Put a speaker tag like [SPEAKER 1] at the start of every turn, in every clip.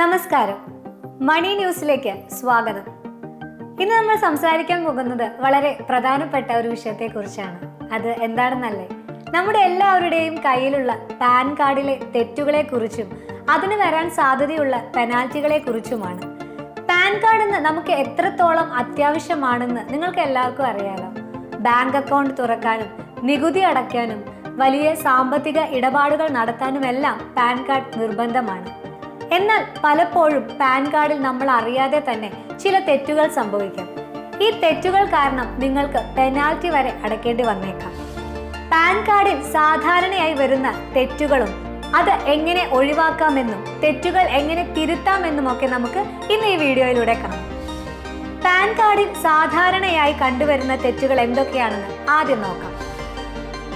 [SPEAKER 1] നമസ്കാരം. മണി ന്യൂസിലേക്ക് സ്വാഗതം. ഇന്ന് നമ്മൾ സംസാരിക്കാൻ പോകുന്നത് വളരെ പ്രധാനപ്പെട്ട ഒരു വിഷയത്തെക്കുറിച്ചാണ്. അത് എന്താണെന്നല്ലേ? നമ്മുടെ എല്ലാവരുടെയും കയ്യിലുള്ള പാൻ കാർഡിലെ തെറ്റുകളെ കുറിച്ചും അതിന് വരാൻ സാധ്യതയുള്ള പെനാൽറ്റികളെ കുറിച്ചുമാണ് പാൻ കാർഡ് എന്ന് നമുക്ക് എത്രത്തോളം അത്യാവശ്യമാണെന്ന് നിങ്ങൾക്ക് എല്ലാവർക്കും അറിയാലോ. ബാങ്ക് അക്കൗണ്ട് തുറക്കാനും നികുതി അടയ്ക്കാനും വലിയ സാമ്പത്തിക ഇടപാടുകൾ നടത്താനുമെല്ലാം പാൻ കാർഡ് നിർബന്ധമാണ്. എന്നാൽ പലപ്പോഴും പാൻ കാർഡിൽ നമ്മൾ അറിയാതെ തന്നെ ചില തെറ്റുകൾ സംഭവിക്കാം. ഈ തെറ്റുകൾ കാരണം നിങ്ങൾക്ക് പെനാൽറ്റി വരെ അടയ്ക്കേണ്ടി വന്നേക്കാം. പാൻ കാർഡിൽ സാധാരണയായി വരുന്ന തെറ്റുകളും അത് എങ്ങനെ ഒഴിവാക്കാമെന്നും തെറ്റുകൾ എങ്ങനെ തിരുത്താമെന്നും ഒക്കെ നമുക്ക് ഇന്ന് ഈ വീഡിയോയിലൂടെ കാണാം. പാൻ കാർഡിൽ സാധാരണയായി കണ്ടുവരുന്ന തെറ്റുകൾ എന്തൊക്കെയാണെന്ന് ആദ്യം നോക്കാം.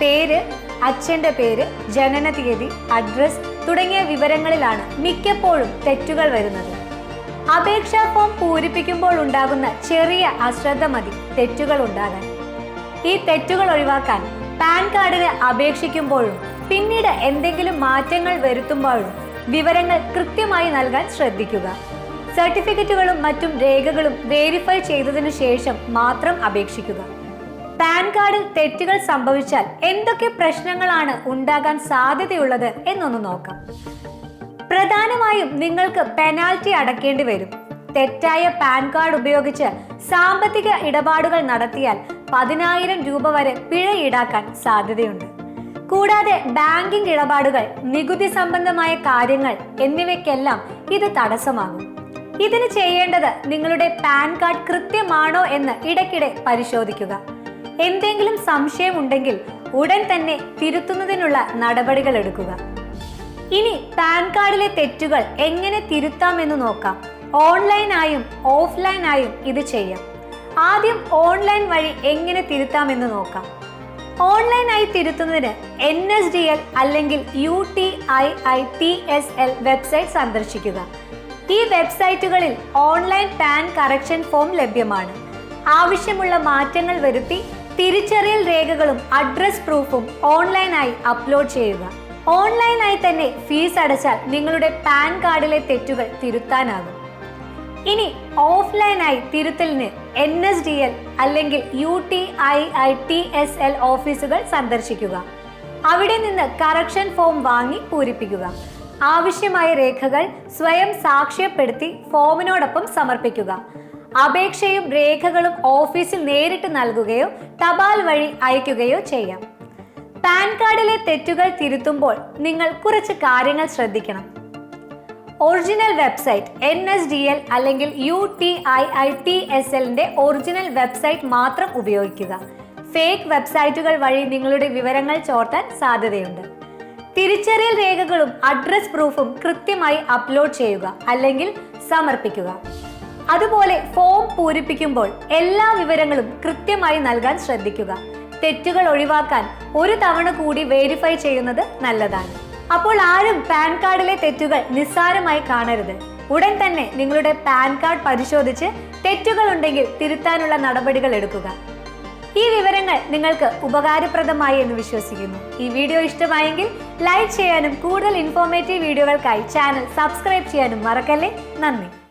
[SPEAKER 1] പേര് അച്ഛന്റെ പേര് ജനന തീയതി അഡ്രസ് തുടങ്ങിയ വിവരങ്ങളിലാണ് മിക്കപ്പോഴും തെറ്റുകൾ വരുന്നത്. അപേക്ഷാ ഫോം പൂരിപ്പിക്കുമ്പോൾ ഉണ്ടാകുന്ന ചെറിയ അശ്രദ്ധ മതി തെറ്റുകൾ ഉണ്ടാകാൻ. ഈ തെറ്റുകൾ ഒഴിവാക്കാൻ പാൻ കാർഡിന് അപേക്ഷിക്കുമ്പോഴും പിന്നീട് എന്തെങ്കിലും മാറ്റങ്ങൾ വരുത്തുമ്പോഴും വിവരങ്ങൾ കൃത്യമായി നൽകാൻ ശ്രദ്ധിക്കുക. സർട്ടിഫിക്കറ്റുകളും മറ്റും രേഖകളും വേരിഫൈ ചെയ്തതിനു ശേഷം മാത്രം അപേക്ഷിക്കുക. പാൻ കാർഡിൽ തെറ്റുകൾ സംഭവിച്ചാൽ എന്തൊക്കെ പ്രശ്നങ്ങളാണ് ഉണ്ടാകാൻ സാധ്യതയുള്ളത് എന്നൊന്ന് നോക്കാം. പ്രധാനമായും നിങ്ങൾക്ക് പെനാൽറ്റി അടക്കേണ്ടി വരും. തെറ്റായ പാൻ കാർഡ് ഉപയോഗിച്ച് സാമ്പത്തിക ഇടപാടുകൾ നടത്തിയാൽ പതിനായിരം രൂപ വരെ പിഴ ഈടാക്കാൻ സാധ്യതയുണ്ട്. കൂടാതെ ബാങ്കിംഗ് ഇടപാടുകൾ നികുതി സംബന്ധമായ കാര്യങ്ങൾ എന്നിവയ്ക്കെല്ലാം ഇത് തടസ്സമാകും. ഇതിന് ചെയ്യേണ്ടത് നിങ്ങളുടെ പാൻ കാർഡ് കൃത്യമാണോ എന്ന് ഇടയ്ക്കിടെ പരിശോധിക്കുക. എന്തെങ്കിലും സംശയമുണ്ടെങ്കിൽ ഉടൻ തന്നെ തിരുത്തുന്നതിനുള്ള നടപടികൾ എടുക്കുക. ഇനി പാൻ കാർഡിലെ തെറ്റുകൾ എങ്ങനെ തിരുത്താമെന്ന് നോക്കാം. ഓൺലൈനായും ഓഫ്ലൈനായും ഇത് ചെയ്യാം. ആദ്യം ഓൺലൈൻ വഴി എങ്ങനെ തിരുത്താമെന്ന് നോക്കാം. ഓൺലൈനായി തിരുത്തുന്നതിന് എൻ എസ് ഡി എൽ അല്ലെങ്കിൽ U T I I T S L website സന്ദർശിക്കുക. ഈ വെബ്സൈറ്റുകളിൽ ഓൺലൈൻ പാൻ കറക്ഷൻ ഫോം ലഭ്യമാണ്. ആവശ്യമുള്ള മാറ്റങ്ങൾ വരുത്തി തിരിച്ചറിയൽ രേഖകളും അഡ്രസ് പ്രൂഫും ഓൺലൈനായി അപ്ലോഡ് ചെയ്യുക. ഓൺലൈനായി തന്നെ ഫീസ് അടച്ചാൽ നിങ്ങളുടെ പാൻ കാർഡിലെ തെറ്റുകൾ തിരുത്താനാകും. ഇനി ഓഫ്ലൈനായി തിരുത്തലിന് എൻ എസ് ഡി എൽ അല്ലെങ്കിൽ U T I I T S L ഓഫീസുകൾ സന്ദർശിക്കുക. അവിടെ നിന്ന് കറക്ഷൻ ഫോം വാങ്ങി പൂരിപ്പിക്കുക. ആവശ്യമായ രേഖകൾ സ്വയം സാക്ഷ്യപ്പെടുത്തി ഫോമിനോടൊപ്പം സമർപ്പിക്കുക. അപേക്ഷയും രേഖകളും ഓഫീസിൽ നേരിട്ട് നൽകുകയോ തപാൽ വഴി അയക്കുകയോ ചെയ്യാം. പാൻ കാർഡിലെ തെറ്റുകൾ തിരുത്തുമ്പോൾ നിങ്ങൾ കുറച്ച് കാര്യങ്ങൾ ശ്രദ്ധിക്കണം. Original website N S D L അല്ലെങ്കിൽ U T I I T S എല്ലിന്റെ ഒറിജിനൽ വെബ്സൈറ്റ് മാത്രം ഉപയോഗിക്കുക. ഫേക്ക് വെബ്സൈറ്റുകൾ വഴി നിങ്ങളുടെ വിവരങ്ങൾ ചോർത്താൻ സാധ്യതയുണ്ട്. തിരിച്ചറിയൽ രേഖകളും അഡ്രസ് പ്രൂഫും കൃത്യമായി അപ്ലോഡ് ചെയ്യുക അല്ലെങ്കിൽ സമർപ്പിക്കുക. അതുപോലെ ഫോം പൂരിപ്പിക്കുമ്പോൾ എല്ലാ വിവരങ്ങളും കൃത്യമായി നൽകാൻ ശ്രദ്ധിക്കുക. തെറ്റുകൾ ഒഴിവാക്കാൻ ഒരു തവണ കൂടി വേരിഫൈ ചെയ്യുന്നത് നല്ലതാണ്. അപ്പോൾ ആരും പാൻ കാർഡിലെ തെറ്റുകൾ നിസ്സാരമായി കാണരുത്. ഉടൻ തന്നെ നിങ്ങളുടെ പാൻ കാർഡ് പരിശോധിച്ച് തെറ്റുകൾ ഉണ്ടെങ്കിൽ തിരുത്താനുള്ള നടപടികൾ എടുക്കുക. ഈ വിവരങ്ങൾ നിങ്ങൾക്ക് ഉപകാരപ്രദമായി എന്ന് വിശ്വസിക്കുന്നു. ഈ വീഡിയോ ഇഷ്ടമായെങ്കിൽ ലൈക്ക് ചെയ്യാനും കൂടുതൽ ഇൻഫോർമേറ്റീവ് വീഡിയോകൾക്കായി ചാനൽ സബ്സ്ക്രൈബ് ചെയ്യാനും മറക്കല്ലേ? നന്ദി.